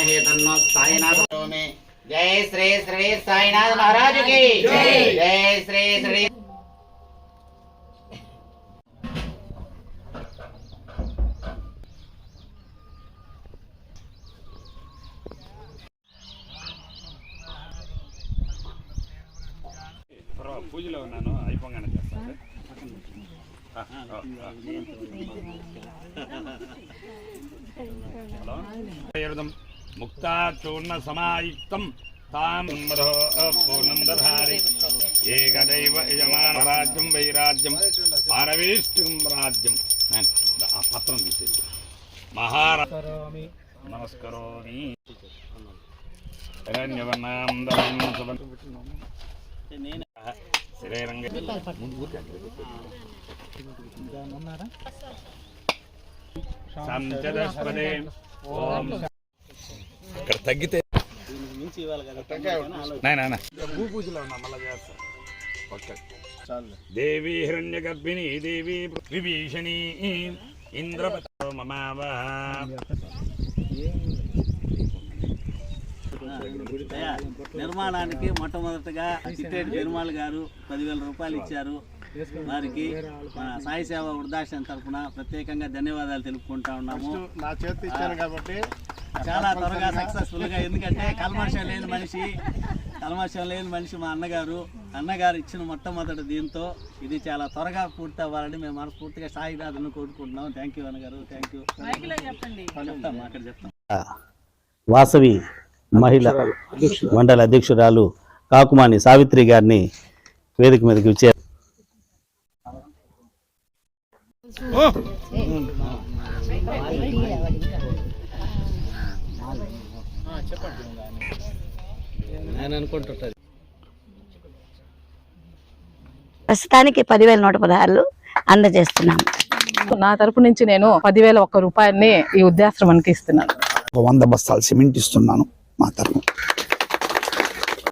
విద్మహే తన్నో సాయినాథ స్వామి. జై శ్రీ శ్రీ సాయినాథ్ మహారాజుకి జై శ్రీ శ్రీ పూజలో ఉన్నాను అయిపోగానే చేస్తాను హలో ముక్తా చూర్ణ సమాయుక్తం తాం మధో పూర్ణం దధారి ఏకదైవ యజమాన రాజ్యం వైరాజ్యం పారవేష్టం రాజ్యం ఆ పత్రం తీసేసి మహారా నమస్కరోమి దరం శరీరంగా సంచదస్పదే ఓం ఇక్కడ తగ్గితే నాయనా భూ పూజలో ఉన్నా మళ్ళా చేస్తా ఓకే దేవి హిరణ్య గర్భిణి దేవి విభీషణి ఇంద్రపతో మమావహ నిర్మాణానికి మొట్టమొదటగా చిట్టేటి పెరుమాళ్ గారు పదివేల రూపాయలు ఇచ్చారు. వారికి మన సాయి సేవ వృద్ధాశ్రమం తరఫున ప్రత్యేకంగా ధన్యవాదాలు తెలుపుకుంటా ఉన్నాము. నా చేతి ఇచ్చాను కాబట్టి చాలా త్వరగా సక్సెస్ఫుల్గా ఎందుకంటే కల్మషం లేని మనిషి కల్మషం లేని మనిషి మా అన్నగారు. అన్నగారు ఇచ్చిన మొట్టమొదటి దీంతో ఇది చాలా త్వరగా పూర్తి అవ్వాలని మేము మనస్ఫూర్తిగా సాయినాథ్ను కోరుకుంటున్నాం. థ్యాంక్ యూ అన్నగారు. థ్యాంక్ యూ చెప్తాం అక్కడ చెప్తాం. వాసవి మహిళ మండల అధ్యక్షురాలు కాకుమాని సావిత్రి గారిని వేదిక మీదకి నేను ప్రస్తుతానికి పదివేల నూట పదహారులు అందజేస్తున్నాము. నా తరపు నుంచి నేను పదివేల ఒక్క రూపాయల్ని ఈ వృద్ధాశ్రమానికి ఇస్తున్నాను. ఒక వంద బస్తాలు సిమెంట్ ఇస్తున్నాను మా తరఫున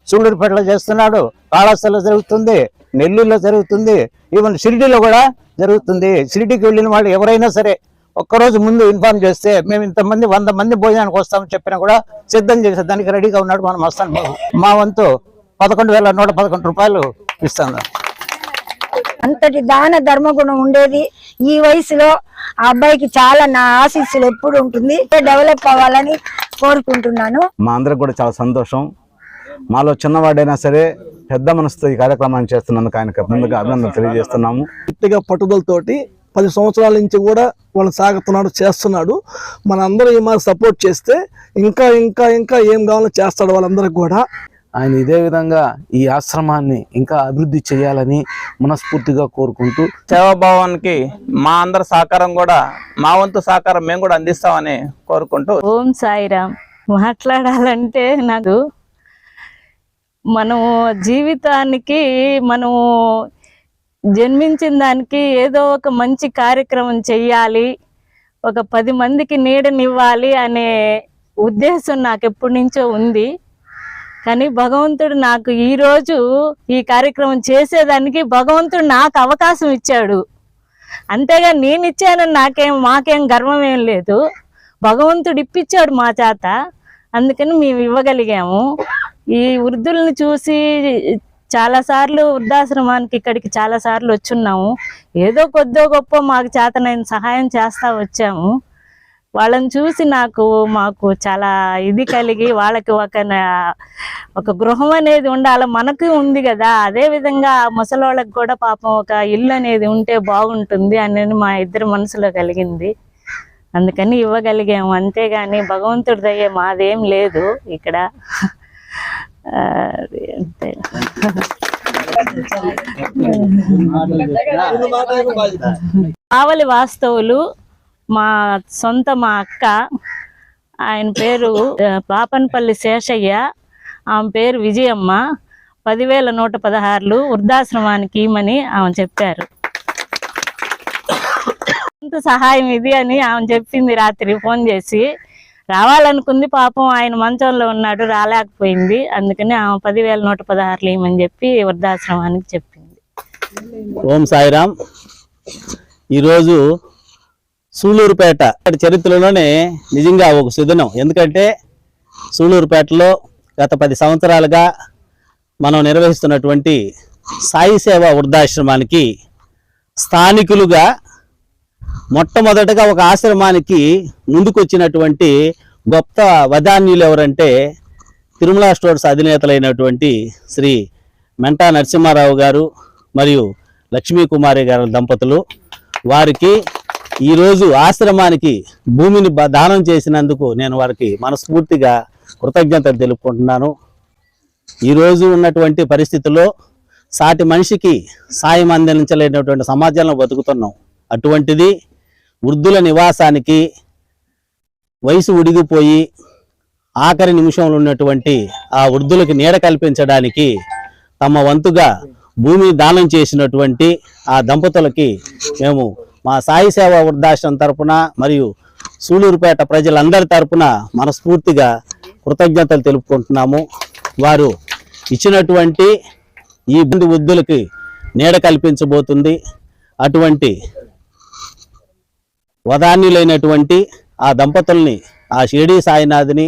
సూళ్ళూరుపేటలో చేస్తున్నాడు. కాళాస్తిలో జరుగుతుంది. నెల్లూరులో జరుగుతుంది. ఈవెన్ షిరిడీలో కూడా జరుగుతుంది. షిరిడీకి వెళ్ళిన వాళ్ళు ఎవరైనా సరే ఒక్కరోజు ముందు ఇన్ఫార్మ్ చేస్తే మేము ఇంతమంది వంద మంది భోజనానికి వస్తామని చెప్పినా కూడా సిద్ధం చేసే దానికి రెడీగా ఉన్నాడు మన మస్తాన్ బాబు. మా వంతు పదకొండు వేల నూట పదకొండు రూపాయలు ఇస్తాను. అంతటి దాన ధర్మగుణం ఉండేది. ఈ వయసులో ఆ అబ్బాయికి చాలా నా ఆశీస్సులు ఎప్పుడు ఉంటుంది. డెవలప్ అవ్వాలని కోరుకుంటున్నాను. మా అందరికి కూడా చాలా సంతోషం. మాలో చిన్నవాడైనా సరే పెద్ద మనసుతో ఈ కార్యక్రమాన్ని చేస్తున్నందుకు ఆయనకు ముందుగా అభినందనలు తెలియజేస్తున్నాము. గట్టిగా పట్టుదలతోటి పది సంవత్సరాల నుంచి కూడా వాళ్ళు సాగుతున్నాడు చేస్తున్నాడు. మనందరం ఈ మాకు సపోర్ట్ చేస్తే ఇంకా ఇంకా ఇంకా ఏం కావాలో చేస్తాడు వాళ్ళందరికి కూడా. ఆయన ఇదే విధంగా ఈ ఆశ్రమాన్ని ఇంకా అభివృద్ధి చేయాలని మనస్ఫూర్తిగా కోరుకుంటూ సేవాభావానికి మా అందరి సహకారం కూడా మా వంతు సహకారం మేము కూడా అందిస్తామని కోరుకుంటూ. ఓం సాయిరామ్. మాట్లాడాలంటే నాకు మనం జీవితానికి మనం జన్మించిన దానికి ఏదో ఒక మంచి కార్యక్రమం చెయ్యాలి ఒక పది మందికి నీడనివ్వాలి అనే ఉద్దేశం నాకు ఎప్పటి నుంచో ఉంది. కానీ భగవంతుడు నాకు ఈరోజు ఈ కార్యక్రమం చేసేదానికి భగవంతుడు నాకు అవకాశం ఇచ్చాడు. అంతేగా నేను ఇచ్చానని నాకేం మాకేం గర్వం ఏం లేదు. భగవంతుడు ఇప్పించాడు మా చేత. అందుకని మేము ఇవ్వగలిగాము. ఈ వృద్ధుల్ని చూసి చాలాసార్లు వృద్ధాశ్రమానికి ఇక్కడికి చాలా సార్లు వచ్చున్నాము. ఏదో కొద్దో గొప్ప మాకు చేతనైన సహాయం చేస్తా వచ్చాము. వాళ్ళని చూసి నాకు మాకు చాలా ఇది కలిగి వాళ్ళకి ఒక ఒక గృహం అనేది ఉండాలి. మనకు ఉంది కదా. అదే విధంగా ముసలోళ్ళకి కూడా పాపం ఒక ఇల్లు అనేది ఉంటే బాగుంటుంది అనేది మా ఇద్దరి మనసులో కలిగింది. అందుకని ఇవ్వగలిగాము. అంతేగాని భగవంతుడి దయ మాదేం లేదు ఇక్కడ. అంతే ఆవలి వాస్తవులు మా సొంత మా అక్క ఆయన పేరు పాపన్పల్లి శేషయ్య ఆమె పేరు విజయమ్మ. పదివేల నూట పదహారులు వృద్ధాశ్రమానికి ఇమ్మని ఆమె చెప్పారు. సహాయం ఇది అని ఆమె చెప్పింది రాత్రి ఫోన్ చేసి. రావాలనుకుంది పాపం ఆయన మంచంలో ఉన్నాడు రాలేకపోయింది. అందుకని ఆమె పదివేల నూట పదహారులు ఇవ్వమని చెప్పి వృద్ధాశ్రమానికి చెప్పింది. ఓం సాయిరామ్. ఈరోజు సూళూరుపేట చరిత్రలోనే నిజంగా ఒక సుదినం. ఎందుకంటే సూళూరుపేటలో గత పది సంవత్సరాలుగా మనం నిర్వహిస్తున్నటువంటి సాయి సేవ వృద్ధాశ్రమానికి స్థానికులుగా మొట్టమొదటగా ఒక ఆశ్రమానికి ముందుకొచ్చినటువంటి గొప్ప వదాన్యులు ఎవరంటే తిరుమల స్టోర్స్ అధినేతలైనటువంటి శ్రీ మెంటా నరసింహారావు గారు మరియు లక్ష్మీకుమారి గారి దంపతులు. వారికి ఈరోజు ఆశ్రమానికి భూమిని దానం చేసినందుకు నేను వారికి మనస్ఫూర్తిగా కృతజ్ఞతలు తెలుపుకుంటున్నాను. ఈరోజు ఉన్నటువంటి పరిస్థితుల్లో సాటి మనిషికి సాయం అందించలేనటువంటి సమాజంలో బతుకుతున్నాం. అటువంటిది వృద్ధుల నివాసానికి వయసు ఉడిగిపోయి ఆఖరి నిమిషంలో ఉన్నటువంటి ఆ వృద్ధులకి నీడ కల్పించడానికి తమ వంతుగా భూమిని దానం చేసినటువంటి ఆ దంపతులకి మేము మా సాయి సేవ వృద్ధాశ్రమం తరపున మరియు సూళూరుపేట ప్రజలందరి తరపున మనస్ఫూర్తిగా కృతజ్ఞతలు తెలుపుకుంటున్నాము. వారు ఇచ్చినటువంటి ఈ బంధు వృద్ధులకి నీడ కల్పించబోతుంది. అటువంటి వదాన్యులైనటువంటి ఆ దంపతుల్ని ఆ షిరిడి సాయినాథ్ని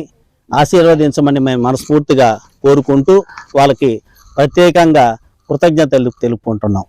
ఆశీర్వదించమని మేము మనస్ఫూర్తిగా కోరుకుంటూ వాళ్ళకి ప్రత్యేకంగా కృతజ్ఞతలు తెలుపుకుంటున్నాం.